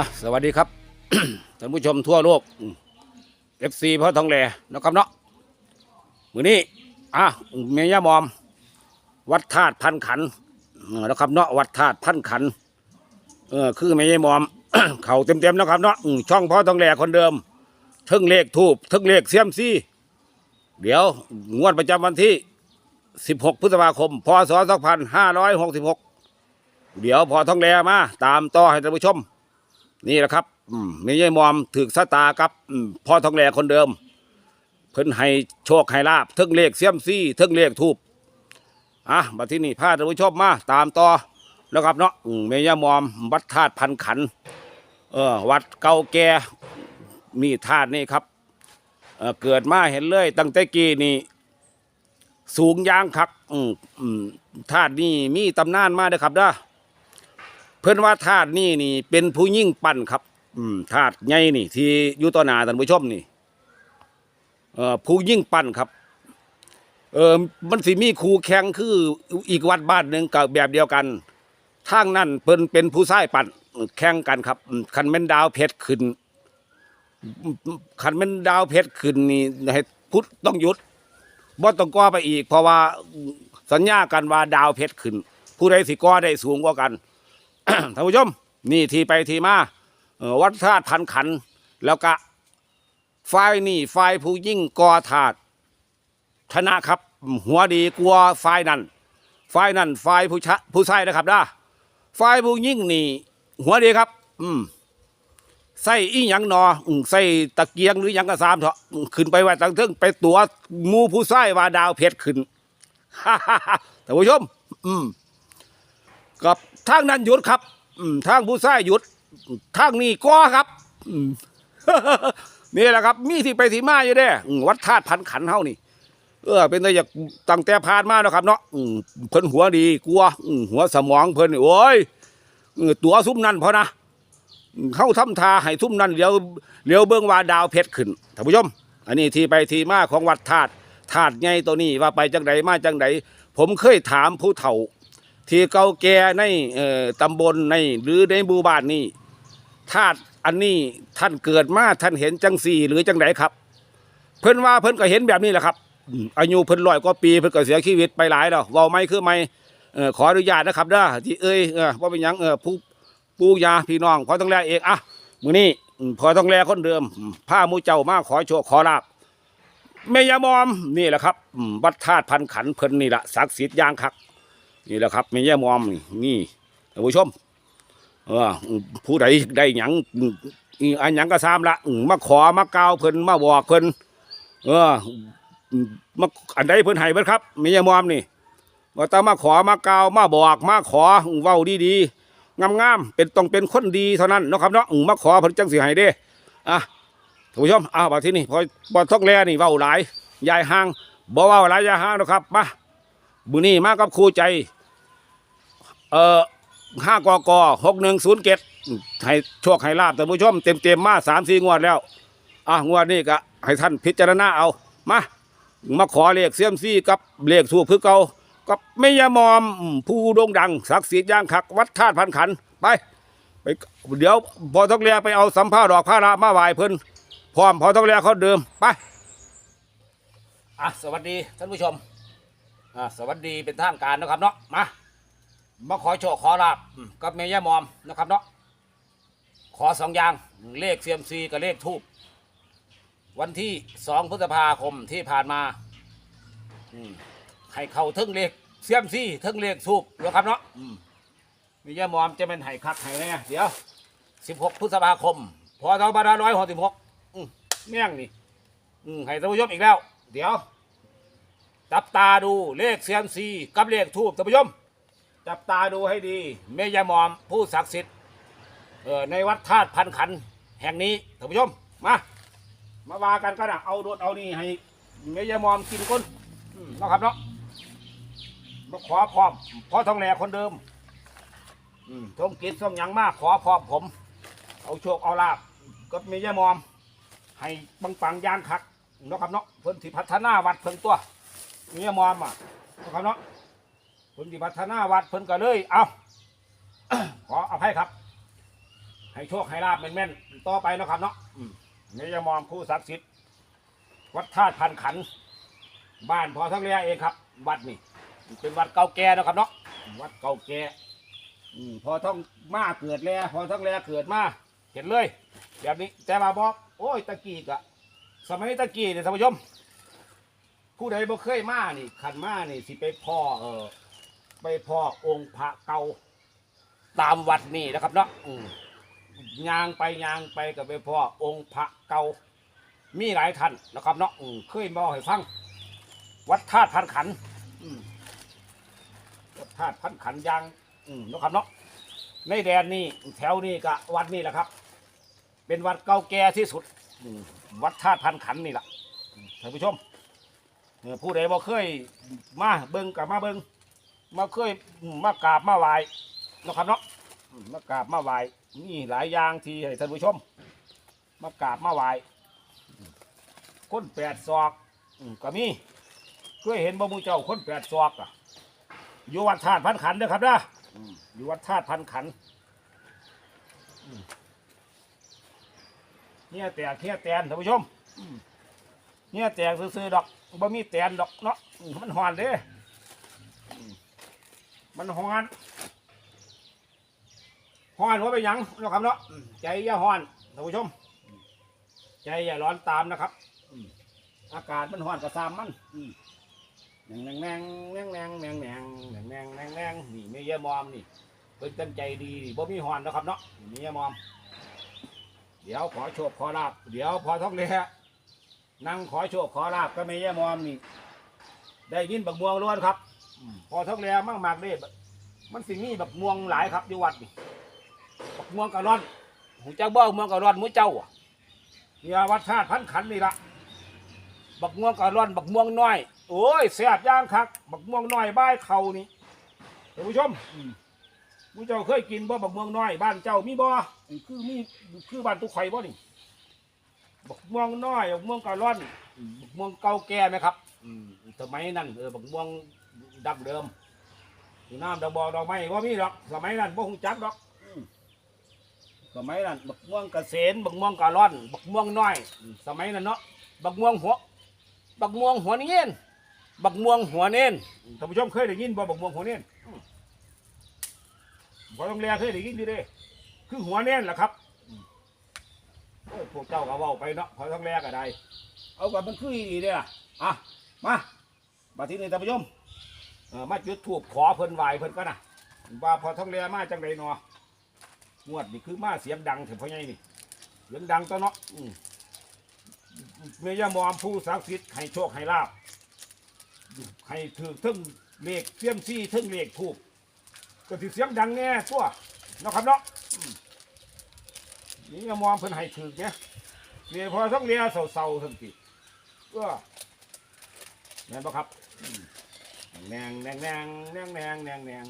อะสวัสดีครับท่านผู้ชมทั่วโลกเอฟซีพ่อทองแหล่นะครับเนาะมือนี้อะเมียมอม วัดธาตุพันขันนะครับเนาะวัดธาตุพันขันเออคือเมียมอม เข่าเต็มๆนะครับเนาะช่องพ่อทองแหล่คนเดิมทึ่งเลขทูบทึ่งเลขเสียมซี่ เดี๋ยวงวดประจำวันที่ 16 พฤษภาคมพศ2566 เดี๋ยวพอทองแหล่มา ตามต่อให้ท่านผู้ชม นี่แหละครับอืมไม่ใช่มอมถึกสตากับพ่อทองแหล่คนเดิม เพิ่นให้โชคให้ลาบเทึงเลขเสียมซี่เทึงเลขทูบอะมาที่นี่พาท่านผู้ชมมาตามต่อแล้วครับเนาะอืมแม่ย่ามอมวัดธาตุพันขันเออวัดเก่าแก่มีธาตุนี่ครับเเกิดมาเห็นเลย ตั้งแต่กี้นี่สูงยางคักอืมอืมธาตุนี่มีตำนานมาเด้อครับเด้อ เพื่อนว่าธาตุนี่นี่ เป็นผู้ยิ่งปั้นครับ อืมธาตุใหญ่นี่ ที่อยู่ต่อหน้าท่านผู้ชมนี่ เอ่อผู้ยิ่งปั้นครับ เออมันสิมีครูแข่งคืออีกวัดบ้านหนึ่งกับแบบเดียวกันทางนั้นเพิ่นเป็นผู้ชายปั้นแข่งกันครับคันแม่นดาวเพชรขึ้นคันแม่นดาวเพชรขึ้นนี่ให้พุทธต้องหยุดบ่ต้องก่อไปอีก เพราะว่าสัญญากันว่าดาวเพชรขึ้น ผู้ใดสิก่อได้สูงกว่ากัน ท่านผู้ชมนี่ทีไปทีมาวัดธาตุพันขัน แล้วก็ฝ่ายนี่ฝ่ายผู้ยิ่งกอธาตุชนะครับ หัวดีกลัวฝ่ายนั้นฝ่ายนั้นฝ่ายผู้ชะผู้ชายนะครับนะฝ่ายผู้ยิ่งนี่ หัวดีครับ อืมใส่อีหยังนอใส่ตะเกียงหรือหยังกระซามเถอะขึ้นไปไว้ตั้งเทึงไปตัวมูผู้ชายว่าดาวเพชรขึ้นท่านผู้ชม อืมกับ ทางนั้นหยุดครับทางผู้ชายหยุดทางนี้ก็ครับนี่แหละครับ มีที่ไปที่มาอยู่เด้วัดธาตุพันขันเฮานี่เออเป็นแต่อยากตั้งแต่ผ่านมาแล้วครับ เนาะเพิ่นหัวดีกลัวหัวสมองเพิ่นโอ้ยตัวซุ้มนั่นพอนะอืมเข้าทำทาให้ซุ้มนั่นเดี๋ยวเดี๋ยวเบิ่งว่าดาวเพชรขึ้นท่านผู้ชมอันนี้ที่ไปที่มาของวัดธาตุธาตุใหญ่ตัวนี้ว่าไปจังใดมาจังใดผมเคยถามผู้เฒ่า ที่เก่าแก่ในตำบลในหรือในหมู่บ้านนี้ธาตุอันนี้ท่านเกิดมาท่านเห็นจังสี่หรือจังไหนครับ เพิ่นว่าเพิ่นก็เห็นแบบนี้แหละครับอายุเพิ่นร้อยกว่าปีเพิ่นก็เสียชีวิตไปหลายแล้วเว้าไม่คือไม่ขออนุญาตนะครับเด้อที่เอ้ยเออว่าเป็นยังผู้ปู่ยาพี่น้องพอต้องแลเองอะมื้อนี้อืมพอต้องแลคนเดิมอืมพามูเจ้ามาขอโชคขอลาบแม่ยามอมนี่แหละครับวัดธาตุพันขันเพิ่นนี่แหละศักดิ์สิทธิ์ย่างคัก นี่แหละครับม่แย่มอมนี่นี่ท่านผู้ชมเออผู้ใดได้หยังอันหยังก็ซ้ำละมาขอมากล่าวเพิ่นมาบอกเพิ่นเออมาอันใดเพิ่นให้เพิ่นครับม่แย่มอมนี่ว่าตามาขอมากล่าวมาบอกมาขอเว้าดีๆงามๆเป็นต้องเป็นคนดีเท่านั้นนะครับเนาะมาขอเพิ่นจังสิให้เด้อะท่านผู้ชมอ้าวมาที่นี่พอพอท้องแลนี่เว้าหลายยายห่างบ่เว้าหลายยายห่างนะครับมา บุนี่มากับครูใจ เอ่อห้ากกหกหนึ่งศูนย์เจ็ดให้โชคให้ลาบท่ผู้ชมเต็มเต็มๆมาสามสี่งวดแล้ว อะงวดนี้ก็ให้ท่านพิจารณาเอา มา มาขอเลขเสียมซี่กับเลขถูกคือเก่ากับไมยมอมผู้โด่งดัง ศักดิ์สิทธิ์ย่างคัก วัดธาตุพันขันไปไป เดี๋ยวพอต้องเรียไปเอาสัมภาระดอกผ้าละมาไหวเพิ่นพร้อมพอต้องเรียเขาเดิมไปอะสวัสดีท่านผู้ชม อ่าสวัสดีเป็นทางการนะครับเนาะมามาขอโชคขอลาบอืมกับเมย่ามอมนะครับเนาะขอสองอย่างเลขเซียมซีกับเลขทูบวันที่สองพฤษภาคมที่ผ่านมาอืมให้เข้าทึ่งเลขเซียมซีทึ่งเลขทูบนะครับเนาะอืมเมย่ามอมจะเป็นไห้คักไห้แน่เดี๋ยวสิบหกพฤษภาคมพศบาร้อยหกสิบหกแม่งนี่อืมให้ท่านผู้ชมอีกแล้ว เดี๋ยว จับตาดูเลขเซียมซีกับเลขทูบท่านผู้ชมจับตาดูให้ดีเมยามอมผู้ศักดิ์สิทธิ์ในวัดธาตุพันขันแห่งนี้ท่านผู้ชมมามาว่ากันก็นะเอาโดดเอานี่ให้เมยามอมกินก้นเนาะครับเนาะมาขอพร้อมพอทองแหลคนเดิมทงกิจทรงยังมากขอพร้อมผม เอาโชคเอาลาบกับเมยามอม ให้ปังปังยางคักเนาะครับเนาะเพิ่นสิพัฒนาวัดเพิ่นตัว นี่มอมอะนะครับเนาะเพิ่นที่พัฒนาวัดเพิ่นก็เลย เอาขออภัยครับ ให้โชคให้ลาบแม่นๆต่อไปนะครับเนาะมนี่จะมองผู้ศักดิ์สิทธิ์วัดธาตุพันขัน บ้านพอทั้งเรียเองครับ วัดนี่เป็นวัดเก่าแก่นะครับเนาะวัดเก่าแก่อืมพอท้องมาเกิดแล้วพอทั้งเรียเกิดมาเห็นเลย แบบนี้แต่มาบอก โอ้ยตะกี้กะสมัยตะกี้เนี่ยท่านผู้ชม ผู้ใดบ่เคยมานี่ขันมานี่สิไปพ่อเออไปพ่อองค์พระเก่าตามวัดนี่นะครับเนาะอืมยางไปยางไปกับไปพ่อองค์พระเก่ามีหลายท่านนะครับเนาะอืมเคยมาให้ฟังวัดธาตุพันขันอืมวัดธาตุพันขันยางอืมนะครับเนาะในแดนนี่แถวนี้ก็วัดนี่แหละครับ เป็นวัดเก่าแก่ที่สุดอืมวัดธาตุพันขันนี่แหละท่านผู้ชม เออผู้ใดบ่เคยมาเบิ่งกับมาเบิ่งมาเคยอืมากราบมาไหว้เนาะครับเนาะอืมมากราบมาไหว้มีหลายอย่างที่ให้ท่านผู้ชม มากราบมาไหว้คนแปดศอกอืมก็มีเคยเห็นบ่หมูเจ้าคนแปดศอกอะอยู่วัดธาตุพันขันเด้อครับนะอืมอยู่วัดธาตุพันขันอืมเนี่ยแตกเนี่ยแตนท่านผู้ชม เนี่ยแตกซื่อๆดอก บ่มีแตนดอกเนาะมันหอนเด้มันหอนหอนว่าไปนยังเนาะครับเนาะใจอย่าหอนท่านผู้ชม ใจอย่าร้อนตามนะครับอากาศมันหอนกระซามมันแนงแนงแนงแนงแนงแนงแนงแนงแนงแนงนี่ไม่เยอะมอมนี่เพิ่นตั้งใจดีบ่มีหอนนะครับเนาะนี่เยอะมอม เดี๋ยวขอโชคขอลาบเดี๋ยวพอท้องเลยฮะ นั่งขอโชคขอลาบก็ไม่แย่มอมนี่ ได้ยินบักม่วงล้วนครับอมพอท้องแล้วมั่งมากเด้มันสิมีบักม่วงหลายครับอยู่วัดนี่บักม่วงกะร่อนหูจักบ่บักม่วงกะร่อนหมูเจ้าเนี่ยวัดธาตุพันขันนี่ละบักม่วงกะร่อน บักม่วงน้อย โอ้ยแซ่บย่างคัก บักม่วงน้อยบ้ายเขานี่ท่านผู้ชมอืมหมูเจ้าเคยกินบ่บักม่วงน้อยบ้านเจ้ามีบ่คือมีคือบ้านตุกไข่บ่นี่ บักม่วงน้อยบักม่วงกะร่อนบักม่วงเก่าแก่ไหมครับ อืมสมัยนั้นเออบักม่วงดั้งเดิมอยู่น้ำดอกบอกดอกไม้ว่ามีดอกสมัยนั้นบ่คงจักดอกอืมสมัยนั้นบักม่วงกระเสนบักม่วงกะร่อน บักม่วงน้อยอืมสมัยนั้นเนาะบักม่วงหัวบักม่วงหัวเนียนบักม่วงหัวเน้นท่านผู้ชมเคยได้ยินบ่บักม่วงหัวเน้นอืมบ่ต้องแลเคยได้ยินดีเด้คือหัวเน้นแหละครับ โอ้ยพวกเจ้าก็เว้าไปเนาะพอต้องแรกก็ได้ เอากับมันคืออีเนี่ยอะมามาที่นี่ท่านผู้ชมเออมาจุดถูกขอเพิ่นไหวเพิ่นก็นะว่าพอท้องแรมาจังไดเนาะงวดนี่คือมาเสียงดังถึงพ่อใหญ่นี่เสียงดังตัวเนาะอืมเมียมอมผู้ศักดิ์สิทธิ์ให้โชคให้ลาบให้ถือทึ่งเลขเสียมซี่ทึ่งเลขถูกก็สิเสียงดังแน่ตัวเนาะครับเนาะ นี่ก็มองเพิ่นให้ถึกเนี่ยเรียพอต้องเรียเศร้าๆทั้งทีก็แม่นปะครับแนงแนงแนงแนงแนงแนงแนง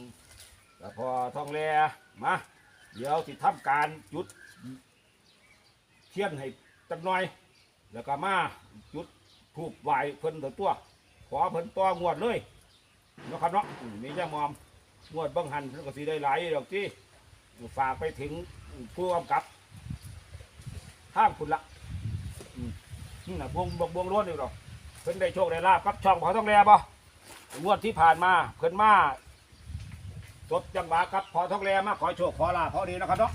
แล้วพอท้องเรียมาเดี๋ยวสิทำการจุดเทียนให้จักหน่อย แล้วก็มาจุดถูกไหวเพิ่นตัวตัวขอเพิ่นตัวงวดเลยนะครับเนาะนี่จะมอมงวดบังหันเพิ่นก็สิได้หลายดอกที่ฝากไปถึงผู้กำกับ ข้างคุณละอืมนี่นะบวงบวงบวงร้วนอยู่หรอกเพิ่นได้โชคได้ลาบกับช่องเขาต้องแลบ่งวดที่ผ่านมาเพิ่นมาสดจังหวะครับพอท้องแลมาขอโชคขอลาบพอดีนะครับเนาะ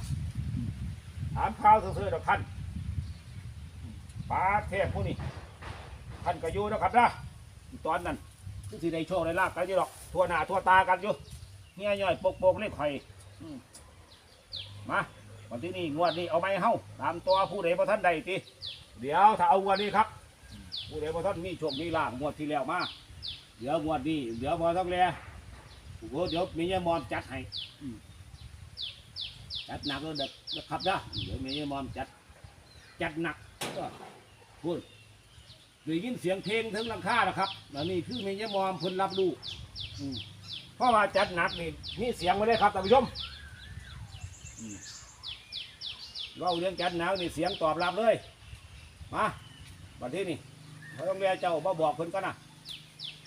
อืมถามข่าวซื่อๆดอกท่านป้าเทพผู้นี้ท่านก็อยู่นะครับนะตอนนั้นที่สิได้โชคได้ลาบกันอยู่หรอกทั่วหน้าทั่วตากันอยู่เงี้ยย่อยปกปกๆเลขไข่อืมมา วันที่นี่งวดนี้เอาไม้เฮ้าตามตัวผู้ใดบ่ท่านใดติเดี๋ยวถ้าเอางวดนี้ครับ ผู้ใดบ่ท่านมีโชคมีลาภงวดที่แล้วมาเดี๋ยวงวดนี้เดี๋ยวพอต้องแลโอ้เดี๋ยวมีเงี้ยมอมจัดให้จัดหนักเลยเด็กนะครับนะเดี๋ยวมีเงี้ยมอมจัดจัดหนักพูดได้ยินเสียงเพลงถึงลังคาแล้วครับแล้วนี่คือมีเงี้ยมอมเพิ่นรับรู้อืมเพราะว่าจัดหนักนี่มีเสียงมาเลยครับท่านผู้ชม เราเรื่องจัดหนาวนี่เสียงตอบรับเลยมาบัดที่นี่พอต้องเรียเจ้าบ่บอกเพิ่นก็นะ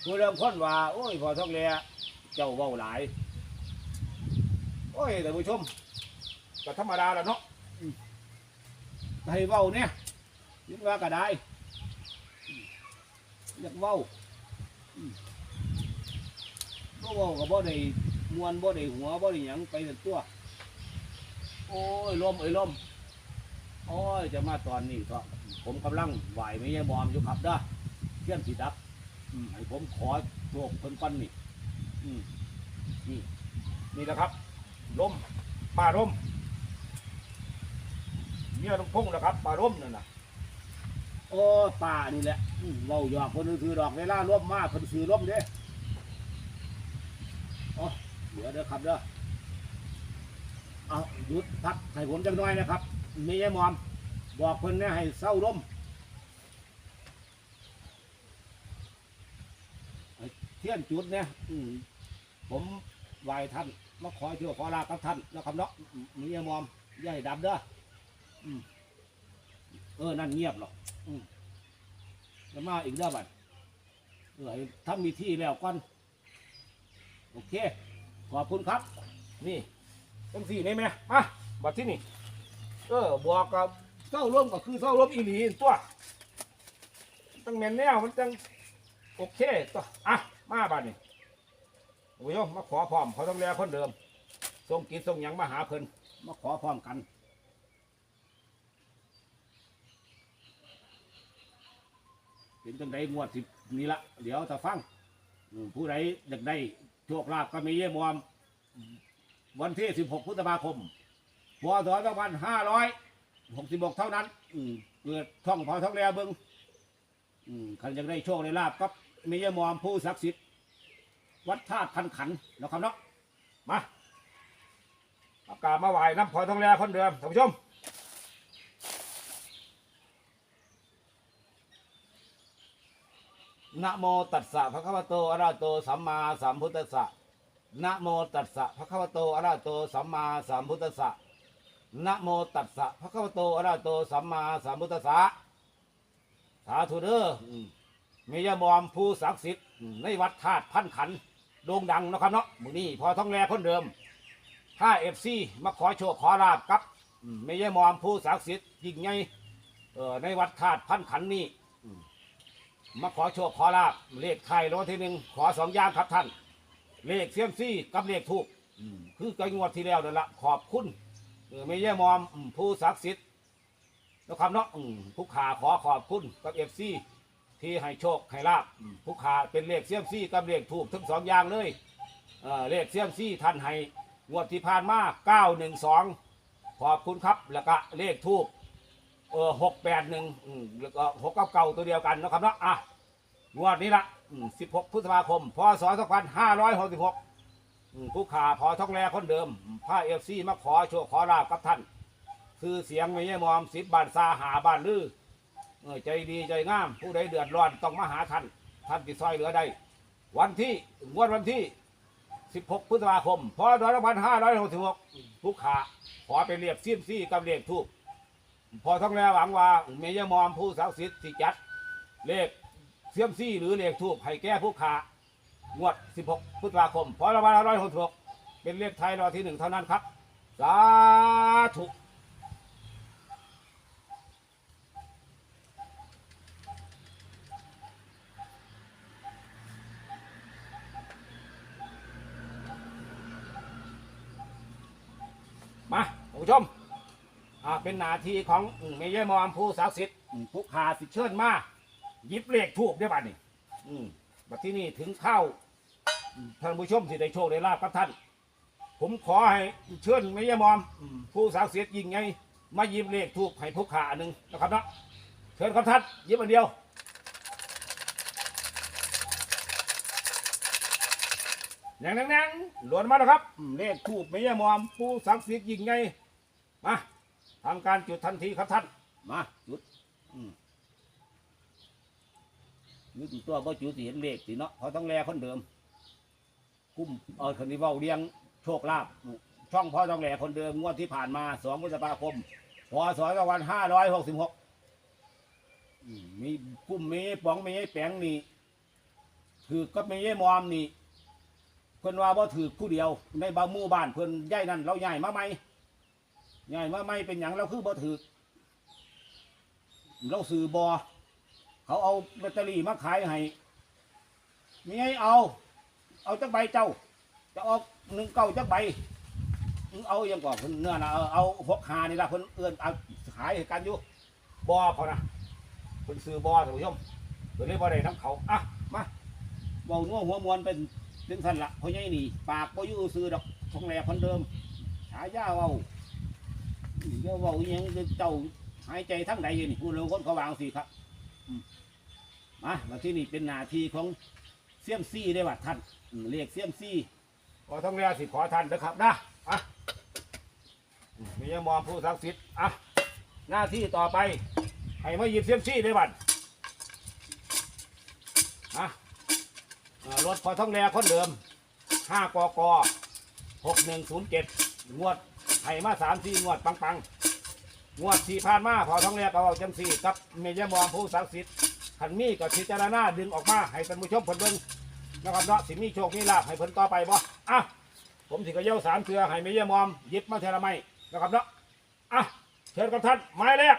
ผู้เริ่มค้นว่าโอ้ยพอต้องเรียเจ้าเว้าหลาย โอ้ยแต่ผู้ชมก็ธรรมดาแล้วเนาะให้เว้าเนี่ยยินว่าก็ได้อยากเว้าอืมบ่เว้าก็บ่ได้มวนบ่ได้หัวบ่ได้หยังไปแต่ตัว โอ้ยลมเอ้ยลม โอ้ยจะมาตอนนี้ก็ ผมกำลังไหวไม่ยมอมอยู่ครับเด้อเที่ยงสีดับอืมให้ผมขอโชคเพิ่นปันนี่อืมนี่นี่แหละครับล้มป่าล้มเมียลุงพงษ์นะครับป่าล้มนั่นน่ะโอ้ป่านี่แหละอืมเว้าหยอกคนถือดอกเวลาร่มมาเพิ่นซื้อร่มเด้อ๋อเดี๋ยวเด้อครับเด้อเอาหยุดพักให้ผมจังน้อยนะครับ มีไอ้หมอม บอกเพิ่นเนี่ยให้เศร้าร่มให้เที่ยนจุดเนี่ยอืมผมไหวท่านมาขอเชื่อขอลากับท่านนะครับเนาะมีไอ้หมอมอย่าให้ดับเด้ออืมเออนั่นเงียบหรอกอืมจะมาอีกเด้อบัดเออให้ทำมีที่แล้วก่อนโอเค ขอบคุณครับ นี่จังสี่ได้ไหมมาบัดที่นี่ เออบอกกับเศร้าร่วมก็คือเศร้าร่วมอีหลีตัวตั้งแมนแนวมันจังโอเคตัวอะมาบัดนี่โอ้ยมาขอพร้อมเขาต้องแลคนเดิมส่งกิจส่งหยังมาหาเพิ่นมาขอพร้อมกัน เป็นจังไดงวดสินี่ละเดี๋ยวจะฟังอืมผู้ใดอยากได้โชคลาภก็มีเยี่ยมวมวันที่ 16พฤษภาคม พศ2566เท่านั้น อืมเกิดท่องพอท่องแลเบิงอืมขันยังได้โชคได้ลาบกับมียมอมผู้ศักดิ์สิทธิ์วัดธาตุคันขันนะครับเนาะมาอากาศมาไหวน้ำพอท่องแลคนเดิมท่านผู้ชมนะโมตัสสะภะคะวะโตอะระโตสัมมาสัมพุทธัสสะนะโมตัสสะภะคะวะโตอะระหะโตสัมมาสัมพุทธัสสะ นะโมตัสสะภะคะวะโตอะระหะโตสัมมาสัมพุทธัสสะสาธุเด้ออืมมียามอมผู้ศักดิ์สิทธิ์อืมในวัดธาตุพันขันธ์โด่งดังเนาะครับเนาะมื้อนี้พอท้องแลคนเดิมถ้าเอฟซีมาขอโชคขอลาบกับอืมมียามอมผู้ศักดิ์สิทธิ์ยิ่งใหญ่เอ่อในวัดธาตุพันขันธ์นี้อืม มาขอโชคขอลาบเลขไทายรางวัลที่หนึ่งขอสองอย่างครับท่าน เลขเซียมซี่กับเลขทูกคือกงวดที่แล้วนั่นละขอบคุณ เออไม่แย่มอมอืมผู้ศักดิ์สิทธิ์นะครับเนาะอืมผู้ขาขอขอบคุณกับเอฟซีที่ให้โชคให้ลาบอืมผู้ขาเป็นเลขเซียมซี่กับเลขทูกทั้งสองอย่างเลยเออเลขเซียมซี่ท่านให้งวดที่ผ่านมาเก้าหนึ่งสองขอบคุณครับแล้วก็เลขทูกเออหกแปดหนึ่งแล้วก็หกเก้าเก้าตัวเดียวกันนะครับเนาะอะ งวดนี้ละสิบหกพฤษภาคม พศส องพันห้าร้อยหกสิบหกผู้ขาพอท้องแรคนเดิมผ้าเอฟซีมาขอโชคขอลาบกับท่าน คือเสียงไม่ใช่มอมสิบบานซาหาบ้านลือเออใจดีใจงาม ผู้ใดเดือดร้อนต้องมาหาท่าน ท่านติดซอยเหลือได้ วันที่งวดวันที่สิบหกพฤษภาคมพศสองพันห้าร้อยหกสิบหกผู้ขาขอไปเรียบซิมซี่กับเลขทูกพอท้องแรหวังว่าเมยมอมผู้ศักดิ์สิทธิ์จัดเลขเสียมซี่หรือเลขทูบให้แก้ผู้ขา งวด 16 พฤษภาคมพศ2566 เป็นเลขไทยรางวัลที่หนึ่งเท่านั้นครับ สาธุมาท่านผู้ชมอ่าเป็นหนาทีของอืมเมเยอร์มอมผู้ศักดิ์สิทธิ์อืมผู้ขาสิเชิญมาหยิบเลขทูบได้บัดนี่อืม บัดที่นี่ถึงเข้าท่านผู้ชมที่ได้โชคได้ลาบกับท่าน ผมขอให้เชิญเมเยอร์มอม อืม ผู้ศักดิ์สิทธิ์ยิ่งไง มาหยิบเลขทูบให้ผู้ขาอันหนึ่งนะครับเนาะเชิญครับท่านหยิบอันเดียวแหน่งแหน่งแน่งหลวนมาแล้วครับอืมเลขทูบเมเยอร์มอม ผู้ศักดิ์สิทธิ์ยิ่งไงมาทำการจุดทันทีครับท่าน มา จุดอืม จุดตัวบ่จุดสิเห็นเลขสิเนาะเขาต้องแลคนเดิมคุ้มเออคนนี้เว้าเลี้ยงโชคลาภช่องพ่อต้องแลคนเดิมงวดที่ผ่านมาสองพฤษภาคมพศสองพันห้าร้อยหกสิบหกมีกุ้มมีป๋องมีแปงนี่ถือก็มีมอมนี่เพิ่นว่าบ่ถือผู้เดียวในบางหมู่บ้านเพิ่นย้ายนั่นเราย้ายมาใหมใหญ่ว่าไหมเป็นอย่างเราคือบ่ถือเราซื้อบอ เขาเอาแบตเตอรี่มาขายให้มีไงเอา เอาจักใบเจ้า จะออกหนึ่งเก้าจักใบมึงเอาอยังก่อนเพิ่นเนื้อนะเอาเอาหกหานี่ละเพิ่นเอื้อนเอาขายให้กันอยู่บอเขานะเพิ่นซื้อบอท่านผู้ชมเพิ่นเลยบ่ได้น้ำเขาอะมาเบานัวหัวมวนเป็นเป็นสันละเพราะไงนี่ปากบ่อยู่ซื้อดอกทองแหลคนเดิมฉายาเว้าเดี๋ยวเว้าอิหยังเจ้าหายใจทั้งใดอยู่นี่ผู้เร็วคนเขาวางสิครับ มามาที่นี่เป็นหน้าที่ของเสียมซี่ได้ว่าท่านอืมเรียกเสียมซี่ขอต้องเรียสิขอท่านนะครับนะอะมียมอมผู้ศักดิ์สิทธิ์อะหน้าที่ต่อไปให้มาหยิบเสียมซี่ได้บัดอะอ่ารถพอท้องแรคนเดิม5กก6107งวดให้มา3 4งวดปังปังๆ งวดที่ผ่านมาพอท้องแรก็เอาจังสี่กับเมียมอมผู้ศักดิ์สิทธิ์ขันมีก็พิจารณาดึงออกมาให้ท่านผู้ชมผลเบิ่งนะครับเนาะสิมีโชคมีลาภให้เพิ่นต่อไปบ่อะผมสิก็เย้าสามเทือให้เม่เยี่ยมอมยิบมาเทละไม่นะครับเนาะอะเชิญกับท่านไม้แรก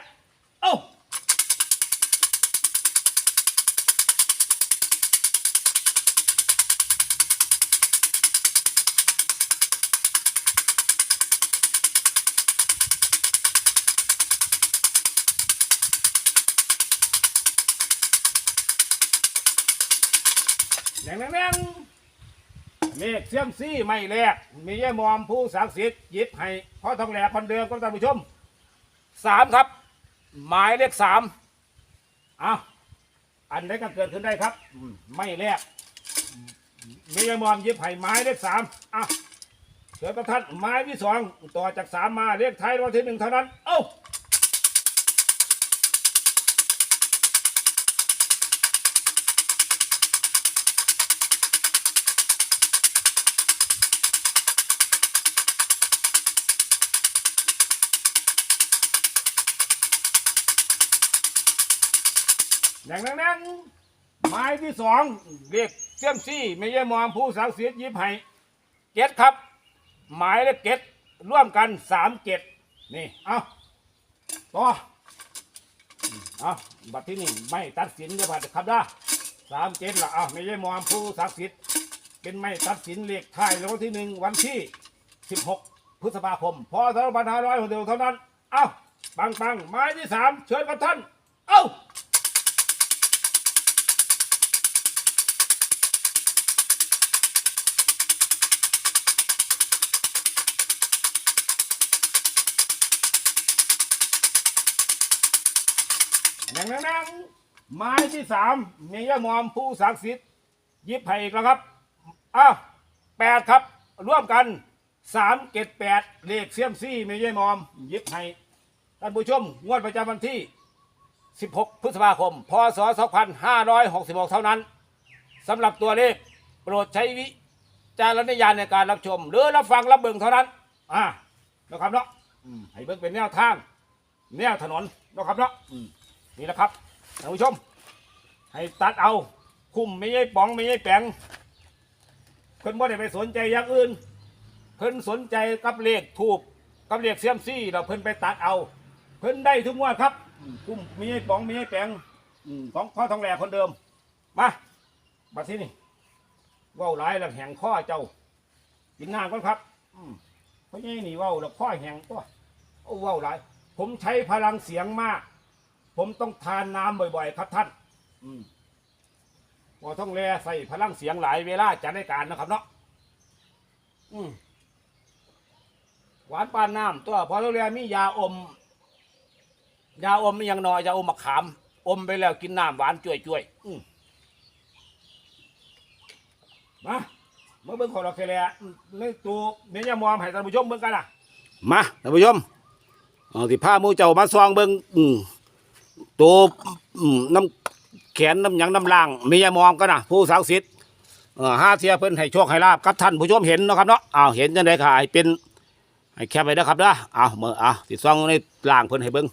เอ้า แดงแดงแดงเมฆเสียมซี่ไม่แรกมีเยี่ยมอมผู้ศักดิ์สิทธิ์หยิบให้พ่อทองแหลกคนเดิมก็ท่านผู้ชมสามครับ หมายเลขสามเอาอันใดก็เกิดขึ้นได้ครับ ไม่แรกมีเยี่ยมอมหยิบให้หมายเลขสามเอาเชิญกับท่านหมายที่สองต่อจากสามมาเลขท้ายรางวัลที่หนึ่งเท่านั้น เอ้า ดงแดงแดงไม้ที่สองเรียกเสียมซี่ไม่ใช่มอมผู้สักดิ์สิทธิ์ยิบให้เจ็ดครับ หมายเลขเจ็ดร่วมกันสามเจ็ดนี่ เอาต่อเอาบัดที่นี่ไม่ตัดสินเดี๋ยวบัดครับนะสามเจ็ดละเอาไม่ใช่มอมผู้ศักดิ์สิทธิ์เป็นไม่ตัดสินเลขท้ายรางวัลที่หนึ่งวันที่สิบหกพฤษภาคมพศสองพันห้าร้อยหกสิบเท่านั้น เอาปังปังไม้ที่สามเชิญกับท่าน แดงแดงแดงไม้ที่สามเมียมอมผู้ศักดิ์สิทธิ์ยิบให้อีกแล้วครับอ้าวแปดครับ ร่วมกันสามเกตแปดเลขเซียมซี่เมียมอม ยิบให้ท่านผู้ชมงวดประจำวันที่ 16 พฤษภาคม พศ 2566 เท่านั้นสำหรับตัวเลขโปรดใช้วิจารณญาณในการรับชม หรือรับฟังรับเบิ่งเท่านั้น อ่านะครับเนาะให้เบิ่งเป็นแนวทาง แนวถนนนะครับเนาะอืม นี่แหละครับท่านผู้ชม ให้ตัดเอาคุ้มไม่ใช่ป๋องไม่ใช่แปงเพิ่นบ่ได้ไปสนใจอย่างอื่น เพิ่นสนใจกับเลขทูบกับเลขเสียมซี่เราเพิ่นไปตัดเอา เพิ่นได้ทุกงวดครับคุ้มไม่ใช่ป๋องไม่ใช่แปงของพ่อทองแหลคนเดิมมาบัดที่นี่ว้าหลายแล้วแหงข้อเจ้ากินน้ำก่อนครับอืมเพราะงี้นี่ว้าแล้วข้อแหงตัวโอ้เว้าหลาย ผมใช้พลังเสียงมาก ผมต้องทานน้ำบ่อย ๆ ครับท่าน อืมพอต้องแลใส่พลังเสียงหลายเวลาจะได้การนะครับเนาะอืมหวานปานน้ำตัวพอต้องแลมียาอม ยาอมมีอย่างน้อยยาอมมะขาม อมไปแล้วกินน้ำหวานจ่วยๆอืมมาเมื่อเบิ่งของเราเคลียร์ในตัวเมียมอมให้ท่านผู้ชมเบิ่งกันอะ มาท่านผู้ชมเอาที่ผ้ามูเจ้ามาซองเบิ่งอืม ตัวน้ำแขนน้ำหยังน้ำล่างมียามองก็นะผู้สาวสิทธิ์ห้าเทียเพิ่นให้โชคให้ลาบกับท่านผู้ชมเห็นเนาะครับเนาะอ้าวเห็นจังไดค่ะให้เป็นให้แคบไปนะครับเด้ออ้าวเมื่ออ้าวติดซองในล่างเพิ่นให้เบิ่ง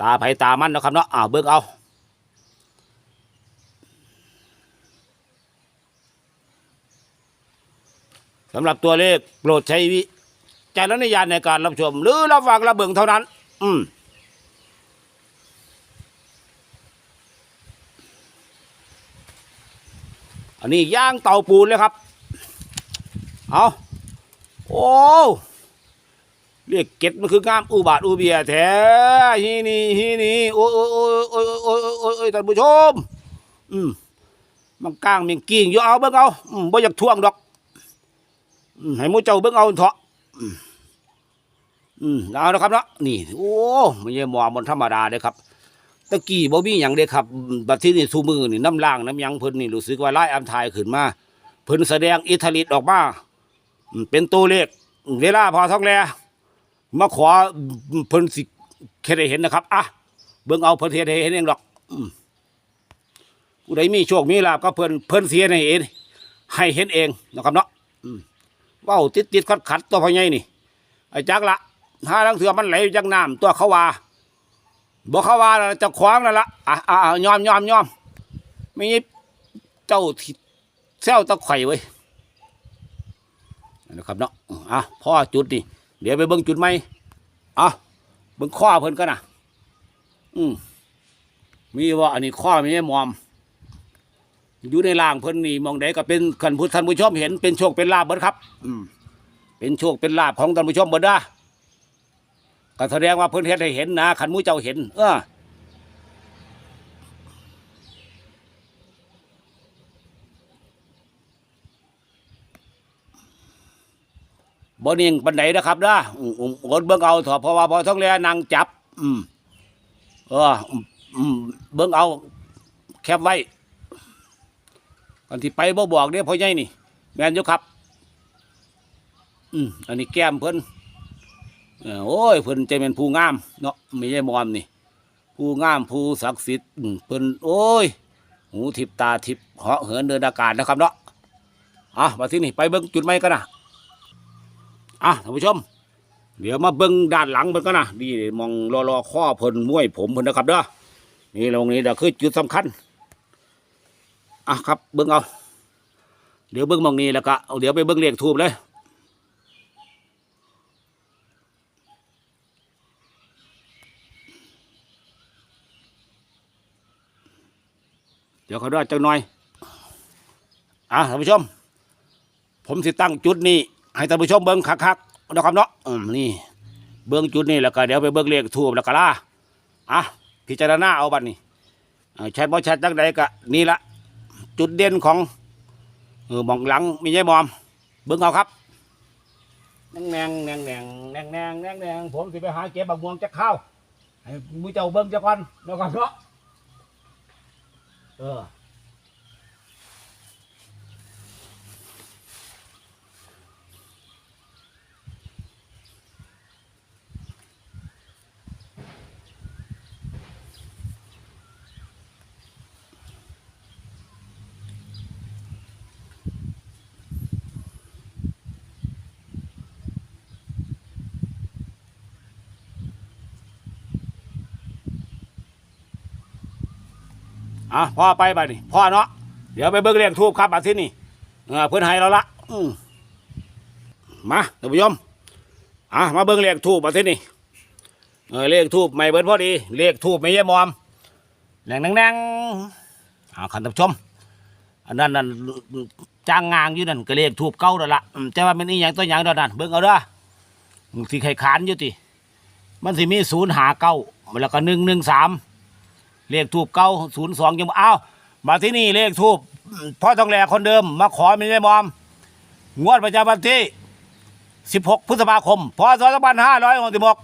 ตาไผตามันเนาะครับเนาะอ้าวเบิ่งเอาสำหรับตัวเลขโปรดใช้วิจารณญาณในการรับชม หรือรับฟังรับเบิ่งเท่านั้น อืม อันนี้ย่างเตาปูนเลยครับ เอาโอ้เรียกเก็ดมันคืองามอุบาทอุเบียแท้ฮีนี่ฮีนี่โอ้ยโอ้ยโอ้ยโอ้ยโอ้ยโอ้ยโอ้ยท่านผู้ชม อืมมันก้างมันกิ่งอยู่เอาเบิ่งเอาอืมบ่อยากท่วงดอกอืมให้มูเจ้าเบิ่งเอาเถอะอืมเอานะครับเนาะนี่ โอ้มันยังมอมันธรรมดาเลยครับ ตะกี้บ่มีหยังเด้ครับบัดที่นี่ซูมือนี่น้ำล่างน้ำหยังเพิ่นนี่รู้สึกว่าไล่อัมทายขึ้นมาเพิ่นแสดงอิทธิฤทธิ์ออกมาอืมเป็นตัวเลขเวลาพอท้องแลมาขอเพิ่นสิแค่ได้เห็นนะครับอะเบิ่งเอาเพิ่นเฮ็ดให้เห็นเองดอกอืมผู้ใดมีโชคมีลาภก็เพิ่นเพิ่นเสียให้เองให้เห็นเองนะครับเนาะอืมเว้าติดติดขัดขัดๆตัวพ่อใหญ่นี่ไอ้จักละถ้าลังเถือมันไหลจากน้ำตัวเขาว่า บอกเขาว่าแล้วจะคว้างแล้วละอะอะอะยอมยอมยอมไม่งี้เจ้าที่เซลตะไคร่ไว้นะครับเนาะอะพ่อจุดนี่เดี๋ยวไปเบิ่งจุดไหมอะเบิ่งข้อเพิ่นกันนะอืมมีว่าอันนี้ข้อมีไอ้มอม อยู่ในล่างเพิ่นนี่มองใดก็เป็นขันผู้ท่านผู้ชมเห็นเป็นโชคเป็นลาบเบิดครับ อืมเป็นโชคเป็นลาบของท่านผู้ชมเบิดนะ ก็แสดงว่าเพิ่นเฮ็ดให้เห็นนะขันมูเจ้าเห็น เออบ่นิ่งปันไดนนะครับเด้ออืมอืมกดเบิ่งเอาถอเพราะว่าพอท้องแลนางจับ อืมเอออืมอืมเบิ่งเอา แคบไว้กันที่ไปบ่บอกเด้อพ่อใหญ่นี่ แมนอยู่ครับ อืมอันนี้แก้มเพิ่นเออ โอ้ยเพิ่นใจเป็นผู้งามเนาะไม่ใช่มอมนี่ ผู้งามผู้ศักดิ์สิทธิ์อืมเพิ่นโอ้ย หูทิพตาทิพเหาะเหินเดินอากาศนะครับเนาะอะมาที่นี่ไปเบิ้งจุดไม้กันนะอะท่านผู้ชม เดี๋ยวมาเบิ้งด้านหลังเพิ่นกันนะนี่มองรอรอข้อเพิ่นม้วยผมเพิ่นนะครับเด้อนี่ตรงนี้เดี๋ยวคือจุดสำคัญอะครับเบิ้งเอาเดี๋ยวเบิ้งมองนี้แล้วก็เอาเดี๋ยวไปเบิ้งเลขทูบเลย เดี๋ยวเขาด้วยจังหน่อย อะท่านผู้ชม ผมสิตั้งจุดนี้ ให้ท่านผู้ชมเบิ้งคักๆนะครับเนาะอืมนี่ เบิ้งจุดนี้แล้วก็เดี๋ยวไปเบิ้งเลขทูบแล้วก็ล่าอะพิจารณาเอาบัดนี้ใช้บ่ชัดตั้งใดก็นี่ละจุดเด่นของเออมองหลังมีไงมอม เบิ้งเอาครับแนงแนงแนงแนงแนงแนงแนงผมสิไปหาเก็บบักม่วงจะเข้าให้มือเจ้าเบิ้งจะก่อนเดี๋ยวเนาะ เออ อะพ่อไปไปดิพ่อเนาะเดี๋ยวไปเบิ่งเรียงทูบครับอาทิตย์นี้เออเพื่อนให้เราละอืมมาท่านผู้ชมอะมาเบิ่งเรียงทูบอาทิตย์นี้เออเลขทูบไม่เบิดพอดีเลขทูบไม่เยี่ยมอมแหน่งแหน่งแหน่งอ่าขันท่านผู้ชมอันนั้นนั่นจ้างงางอยู่นั่นก็เลขทูบเก้าแล้วละแต่ว่ามันอีหยังตัวหยังเดยวนั่นเบิ่งเอาเด้อมันสิไข่ขานอยู่ติมันสิมีศูนย์หาเก้าแล้วก็หนึ่งหนึ่งสาม เลขทูบเก้าศูนย์สองยังอ้าวมาที่นี่เลขทูบพ่อทองแหลคนเดิมมาขอไม่ได้มอม งวดประจำวันที่สิบหกพฤษภาคม พศสองพันห้าร้อยหกสิบหก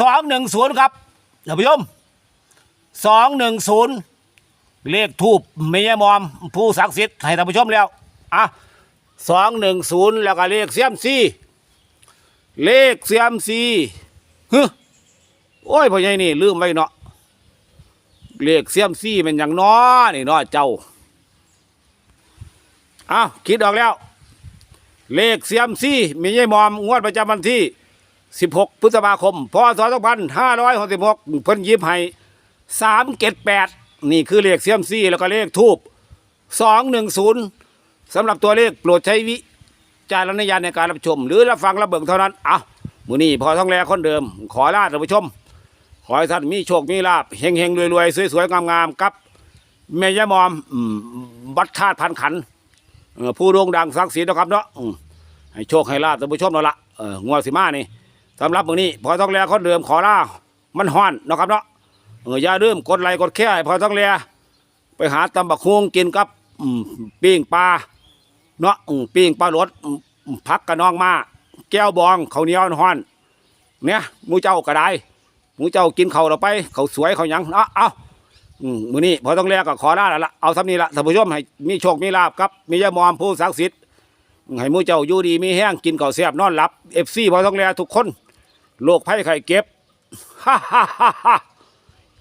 สองหนึ่งศูนย์ครับท่านผู้ชมสองหนึ่งศูนย์เลขทูบไม่ได้มอม ผู้ศักดิ์สิทธิ์ให้ท่านผู้ชมแล้วอะสองหนึ่งศูนย์แล้วก็เลขเสียมซีเลขเสียมซีฮึโอ้ยพ่อใหญ่นี่ลืมไว้เนาะ เลขเสียมซี่เป็นอย่างน้อนี่น้อเจ้าอ้าวคิดออกแล้ว เลขเสียมซี่มีไอ้มอมงวดประจำวันที่ 16 พฤษภาคม พศ 2566เพิ่นยิบให้378 นี่คือเลขเสียมซี่แล้วก็เลขทูบ210สำหรับตัวเลขโปรดใช้วิจารณญาณในการรับชม หรือรับฟังรับเบิ่งเท่านั้นอะมื้อนี้พอท้องแลคนเดิม ขอลาท่านผู้ชม ขอให้ท่านมีโชค มีลาบเฮงเฮงรวยรวยสวยสวยงามงามๆกับแม่ยามอมอืมบบัตรชาติพันขัน ผู้โด่งดังศักดิ์ศรีนะครับเนาะให้โชคให้ลาบท่านผู้ชมเราละงวดสิมานี่สำหรับมื้อนี้พอต้องแลคนเดิมขอลามันฮ้อนนะครับเนาะเอออย่าลืมกดไลค์กดแชร์พอต้องแลไปหาตำบักฮวงกินกับปิ้งปลาเนาะปิ้งปลารสอืมผักกระนองมา แก้วบองเขาเนียวฮ้อน เนี่ยมูเจ้าก็ได้ หมูเจ้ากินเขาเราไป เขาสวยเขาหยังเนาะเอาอืมมือนี้พอต้องแลกก็ขอลาแล้วละเอาทำนี้ละท่านผู้ชมให้มีโชคมีลาบครับ มียามอมผู้ศักดิ์สิทธิ์ให้หมูเจ้าอยู่ดีมีแห้งกินข้าวแซ่บนอนหลับ FC พอต้องแลทุกคนโรคภัยไข้เก็บฮ่าฮ่าฮ่าฮ่า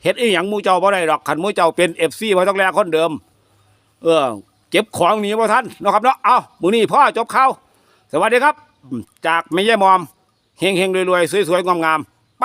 เฮ็ดอีหยังหมูเจ้าบ่ได้ดอกคันหมูเจ้าเป็น FC พอต้องแลคนเดิม เออ เก็บของหนีบ่ทันเนาะครับเนาะเอามือนี้พ่อจบข่าวสวัสดีครับ จากแม่ยายมอมเฮงๆรวยๆสวยๆงามๆไป